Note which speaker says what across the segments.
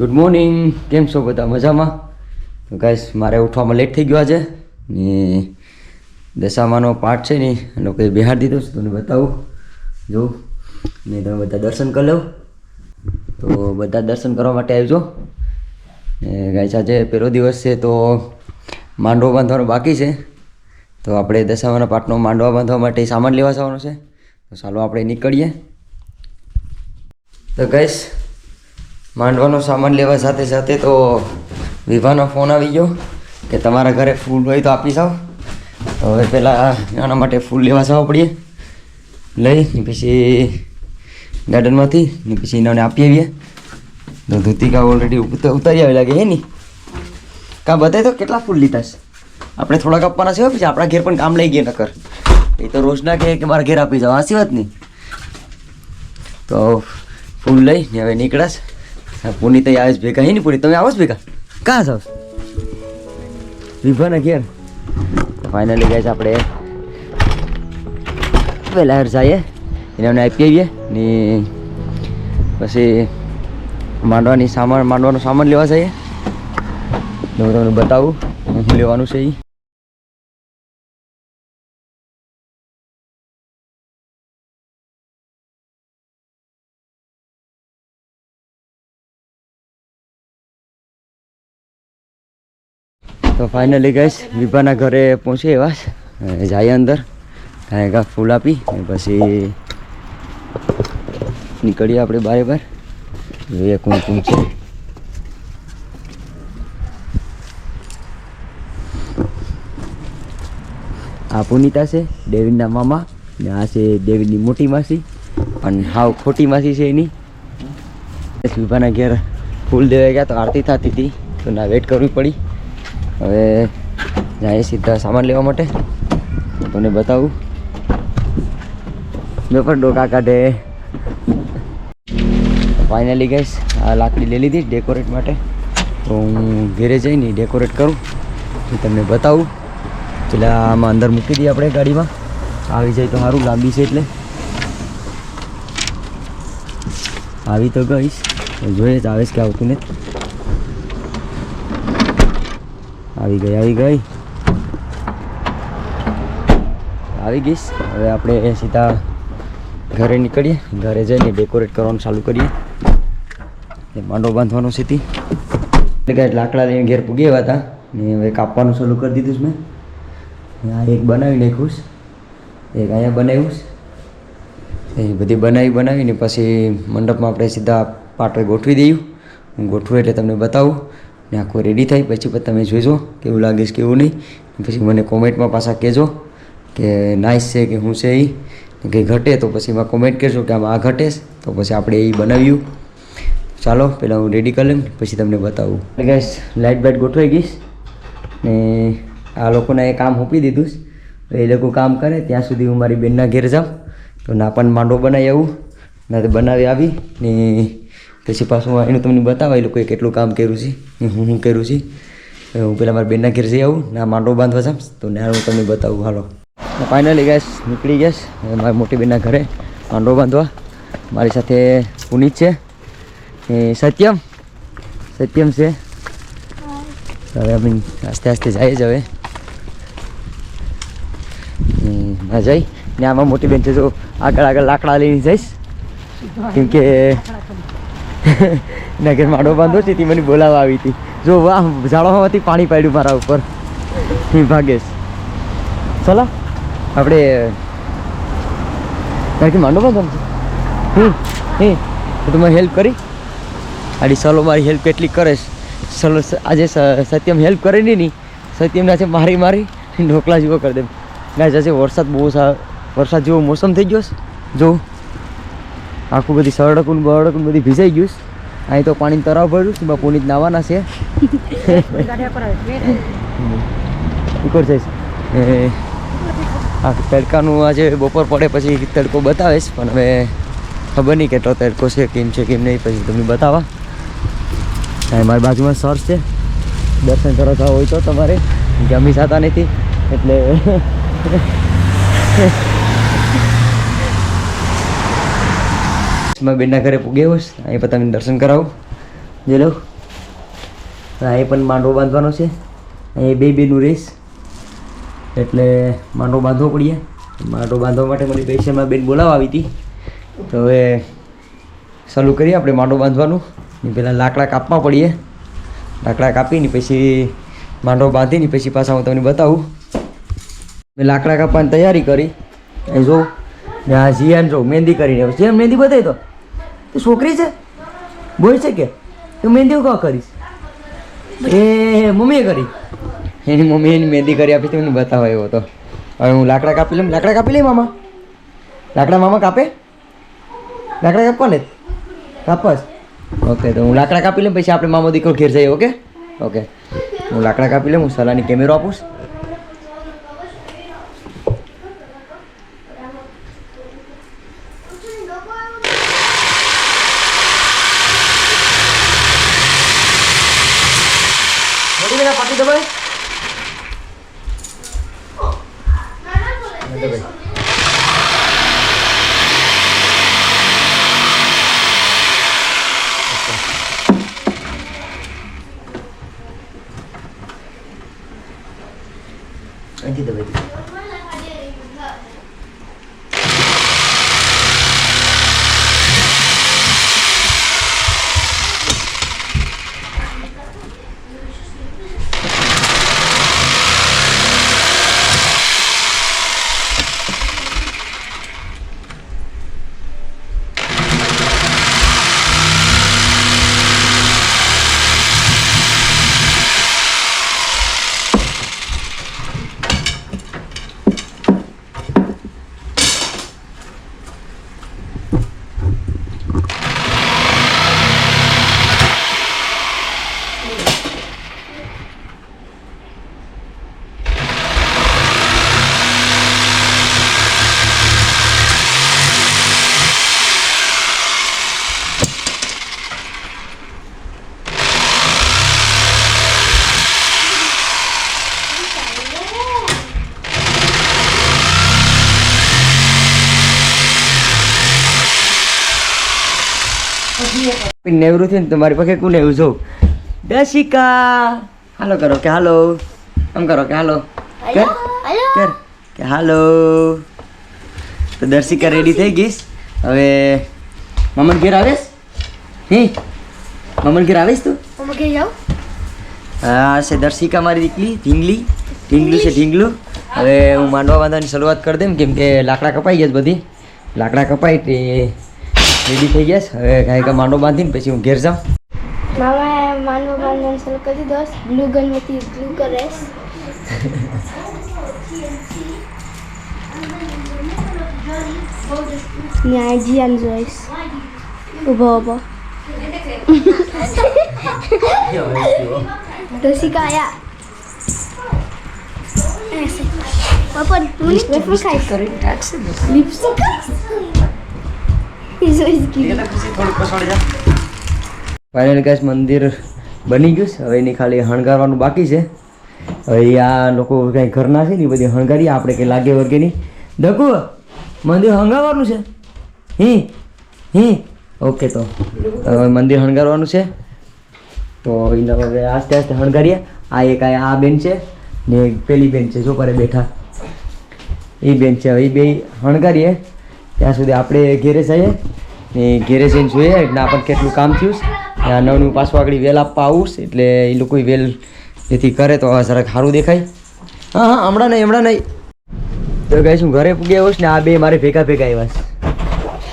Speaker 1: Good morning કેમ છો બધા? મજામાં? તો ગાઈસ મારે ઉઠવામાં લેટ થઈ ગયો આજે. ને દશામાનો પાઠ છે ને એનો કંઈ બિહાર દીધો છે, તમને બતાવું. જો, ને તમે બધા દર્શન કરી લો. તો બધા દર્શન કરવા માટે આવજો. ને ગાઈસ આજે પહેલો દિવસ છે, તો માંડવો બાંધવાનો બાકી છે. તો આપણે દશામાના પાઠનો માંડવા બાંધવા માટે સામાન લેવા જવાનો છે. તો ચાલો આપણે નીકળીએ. તો ગઈશ માંડવાનો સામાન લેવા સાથે સાથે તો વિભાનો ફોન આવી ગયો કે તમારા ઘરે ફૂલ હોય તો આપી જાઓ. હવે પહેલાં આના માટે ફૂલ લેવા જવા પડીએ. લઈ ને પછી ગાર્ડનમાંથી ને પછી એને આપી આવીએ. તો ધોતિકા ઓલરેડી ઉતારી આવી લાગે હે ની. કાં બતાવી તો કેટલા ફૂલ લીધા છે? આપણે થોડાક આપવાના છે પછી આપણા ઘેર પણ કામ લઈ ગયા નકર. એ તો રોજના કહે કે મારા ઘેર આપી જાઓ, હાસી વાત નહીં તો ફૂલ લઈ ને હવે નીકળાશ આ પુની તો આવે છે ભેગા હે ને પુની તમે આવો છો ભેગા કાં જાઓ વિભાના ઘેર ફાઇનલી ગયા છે આપણે વહેલા જઈએ એને અમને આપી આવીએ ને પછી માંડવાની સામાન માંડવાનો સામાન લેવા જઈએ તો હું તમને બતાવું શું લેવાનું છે એ તો ફાઇનલી ગઈશ વિભાના ઘરે પહોંચી એવા જાય અંદર. કાંઈ ફૂલ આપી પછી નીકળીએ આપણે બારે બાર. જોઈએ કોણ કોણ છે. આ પુનિતા છે, ડેવિડના મામા. ને આ છે ડેવિડની મોટી માસી. અને હાવ ખોટી માસી છે એની. વિભાના ઘેર ફૂલ દેવા ગયા તો આરતી થતી હતી. તો ના વેટ કરવી પડી. હવે જાય સીધા સામાન લેવા માટે. તમને બતાવું. જો પણ ડોકા કાઢે. ફાઇનલી ગઈશ આ લાકડી લઈ લીધી ડેકોરેટ માટે. તો હું ઘેરે જઈને ડેકોરેટ કરું. તમને બતાવું. એટલે આમાં અંદર મૂકી દઈએ આપણે ગાડીમાં. આવી જાય તો સારું, લાંબી છે એટલે. આવી તો ગઈશ. જોઈએ જ આવે છે કે આવતું નથી. આવી ગઈ આવી ગઈ. આવી ગઈશ. હવે આપણે સીધા ઘરે નીકળીએ. ઘરે જઈને ડેકોરેટ કરવાનું ચાલુ કરીએ. એ માંડો બાંધવાનો છે એટલે લાકડા લઈને ઘેર પૂગી આવ્યા હતા. ને હવે કાપવાનું ચાલુ કરી દીધું છે મેં. આ એક બનાવી નાખ્યું એક અહીંયા બનાવ્યું એ બધી બનાવી બનાવીને પછી મંડપમાં આપણે સીધા પાટે ગોઠવી દઈએ. હું ગોઠવું એટલે તમને બતાવું. ને આખો રેડી થાય. પછી પણ તમે જોઈજો કેવું લાગે છે, કેવું નહીં. પછી મને કોમેન્ટમાં પાછા કહેજો કે નાઇસ છે કે હું છે એ કંઈ ઘટે તો પછી એમાં કોમેન્ટ કરજો કે આમાં આ ઘટે તો પછી આપણે એ બનાવ્યું. ચાલો પહેલાં હું રેડી કરી લઉં પછી તમને બતાવું. ગેસ લાઇટ બાઇટ ગોઠવાઈ ગઈશ ને આ લોકોને એ કામ સોંપી દીધું છે. એ લોકો કામ કરે, ત્યાં સુધી હું મારી બેનના ઘેર જાઉં. તો ના પણ માંડો બનાવી આવું. ના તો બનાવી આવી ને પછી પાછું એનું તમને બતાવે એ લોકોએ કેટલું કામ કર્યું છે હું શું કર્યું છે. હું પેલા મારા બેનના ઘેર જઈ આવું, ના માંડો બાંધવા જામ તો ને હું તમને બતાવું, હાલો. ફાઇનલી ગેસ નીકળી ગેસ મારી મોટી બેનના ઘરે માંડો બાંધવા. મારી સાથે પુનિત છે એ સત્યમ. સત્યમ છે. હવે અમે આસ્તે આસ્તે જઈએ જ હવે. ના જઈ ને આમાં મોટી બેન છે, જો આગળ આગળ લાકડા લઈને જઈશ. કેમ કે એના ઘેર માડો બાંધો છે તે મને બોલાવવા આવી હતી. જો, વાહ, ઝાડવામાંથી પાણી પાડ્યું મારા ઉપર. હું ભાગેશ ચલો, આપણે કે માંડો બાંધો હમ હે તમે હેલ્પ કરી. આડી સલો મારી હેલ્પ કેટલી કરે સલો આજે સત્યમ હેલ્પ કરે નહીં ની સત્યમના છે, મારી મારી ઢોકળા જેવો કરી દે. ગાય આજે વરસાદ બહુ સારો વરસાદ જેવો મોસમ થઈ ગયો છે. જો આખું બધી સરડકું બરડકું બધી ભીજાઈ ગયું અહીં તો પાણી તરાવ ભર્યું છે બાપુની પુનિત નાવાના છે. ઉપર જઈશ. એ આ તડકાનું આજે બપોર પડે પછી તડકો બતાવે છે પણ હવે ખબર નહીં કેટલો તડકો છે કેમ છે કેમ નહીં પછી તમને બતાવવા. હા મારી બાજુમાં સર છે. દર્શન કરવા જવા હોય તો તમારે. જમી જતા નથી એટલે મારા બેનના ઘરે પૂગ્યો હોશ, અહીં પણ તમને દર્શન કરાવું. જે લો. અહીં પણ માંડવો બાંધવાનો છે. અહીં બે બેનું રેસ. એટલે માંડવો બાંધવો પડીએ. માંડવો બાંધવા માટે મારી પૈસામાં બેન બોલાવા આવી હતી. તો હવે ચાલુ કરીએ આપણે માંડવો બાંધવાનું. ને પહેલાં લાકડા કાપવા પડીએ. લાકડા કાપીને પછી માંડવો બાંધીને પછી પાછા હું તમને બતાવું. મેં લાકડા કાપવાની તૈયારી કરી. અહીં જો, ને આ જીયાન જો, મહેંદી કરીને. જેમ મહેંદી બતાવી તો તે છોકરી છે? બોય છે કે? તું મહેંદી હું કરીશ? એ મમ્મીએ કરી. એની મમ્મી એની મહેંદી કરી આપી તમને મને બતાવો એવો તો. હવે હું લાકડા કાપી લઉં લાકડા કાપી લઈ મામા. લાકડા મામા કાપે? લાકડા કાપવા ને કાપસ. ઓકે, તો હું લાકડા કાપી લઉં પછી આપણે મામો દીકરો ઘેર જઈએ, ઓકે? ઓકે. હું લાકડા કાપી લઉં, હું સલાની કેમેરો આપું મોટી બેટા પાટી નેવરું થયું ને તમારી પાસે કોને એવું જોઉં? દશિકા. હાલો કરો કે હાલો. આમ કરો કે હાલો. કર. કર. કે હાલો. તો દર્શિકા રેડી થઈ ગઈશ. હવે મમન ઘેર આવેશ? હે? મમન ઘેર આવીશ તું? હા છે દર્શિકા મારી દીકરી ઢીંગલી. ઢીંગલું છે ઢીંગલું? હવે હું માંડવા બાંધવાની શરૂઆત કરી દઉં કેમ કે લાકડા કપાઈ ગયા બધી. લાકડા કપાઈ તે રેડી થઈ ગયા હવે કાંઈ કાંઈ માંડો બાંધીને પછી હું ઘેર જાઉં
Speaker 2: મામા માંડો બાંધવાનું શરૂ કરી દો બ્લુ ગનમાંથી બ્લુ કરેશ ન્યાય જીયાન જોઈશ ઊભો ઊભો રસિકા આયા પપ્પા તું લિપસ્ટિક કરી રાખશે લિપસ્ટિક
Speaker 1: ફાઇનલ ગેસ મંદિર બની ગયું છે. હવે એની ખાલી હણગારવાનું બાકી છે. હવે આ લોકો કંઈ ઘરના છે ને એ બધી હણગારીએ આપણે કંઈ લાગે વગેની દકુ મંદિર હણગારવાનું છે. હી હી. ઓકે તો, હવે મંદિર હણગારવાનું છે. તો એને હવે આસ્તે આસ્તે હણગારીએ. આ એક, આ બેન છે ને પેલી બેન છે, જો પરે બેઠા. એ બેન છે. હવે એ બે હણગારીએ. ત્યાં સુધી આપણે ઘેરે જઈએ. ને ઘેરે જઈને જોઈએ એટલે આપણને કેટલું કામ થયું છે. આ નવનું પાછું આગળ વેલ આપવા આવું એટલે એ લોકો વેલ જેથી કરે તો જરાક સારું દેખાય. હા હા, હમણાં નહીં હમણાં નહીં. તો કહીશ હું ઘરે પૂગી આવ્યો ને આ બે મારે ભેગા ભેગા આવ્યા છે.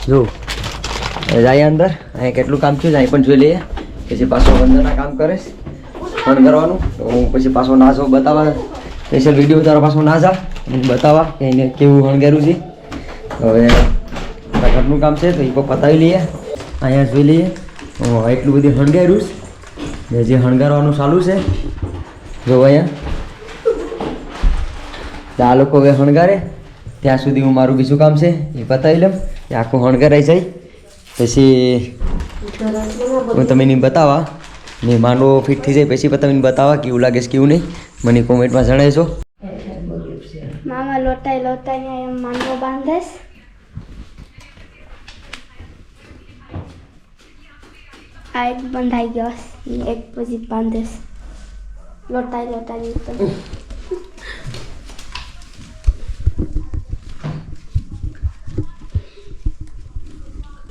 Speaker 1: જો જાય અંદર. અહીંયા કેટલું કામ થયું છે, અહીં પણ જોઈ લઈએ. પછી પાછો અંદરના કામ કરે છે. ફોન કરવાનું. તો હું પછી પાછો ના જાઉં બતાવવા. સ્પેશિયલ વીડિયો તારો પાછો ના જા બતાવવા કે એને કેવું હણગેરું છે. હવે ઘરનું કામ છે, તો એ પતાવી લઈએ. અહીંયા જોઈ લઈએ. એટલું બધું હણગાર્યું છે. જે હણગારવાનું ચાલુ છે જો અહીંયા. આ લોકો હવે હણગારે. ત્યાં સુધી હું મારું બીજું કામ છે, એ પતાવી લઉં. એ આખું હણગારાઈ જાય. પછી હું તમને બતાવા ને માંડવો ફિટ થઈ જાય, પછી તમે બતાવા કેવું લાગે છે, કેવું નહીં. મને કોમેન્ટમાં જણાવજો.
Speaker 2: મામા લોટાઈ લોટાઈ માંડવો બાંધેશ આ એક બંધાઈ ગયો એક પછી બાંધેશ લોટાઈ લોટાઈ તો.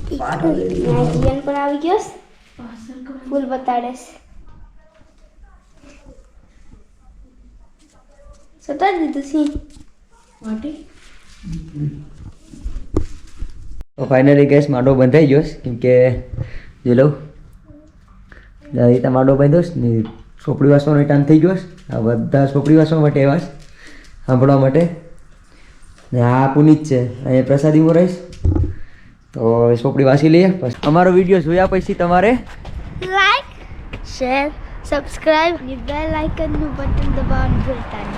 Speaker 2: જીવન પણ આવી ગયો. ફૂલ બતાડે છે. સટાડી દીધું છે.
Speaker 1: તો ફાઇનલી ગેસ માંડો બંધાઈ ગયો કેમ કે જે લઉં. આ તમારો છે ને સોપડી વાસવાનો ટાઈમ થઈ ગયો આ બધા સોપડી વાસવા માટે એવા સાંભળવા માટે. ને આ પુનિત છે, અહીંયા પ્રસાદીમાં રહીશ. તો એ સોપડી વાસી લઈએ અમારો વીડિયો જોયા પછી તમારે
Speaker 2: લાઈક શેર સબસ્ક્રાઈબ બેલ આઇકનનું બટન દબાવવાનું ભૂલતા નહીં.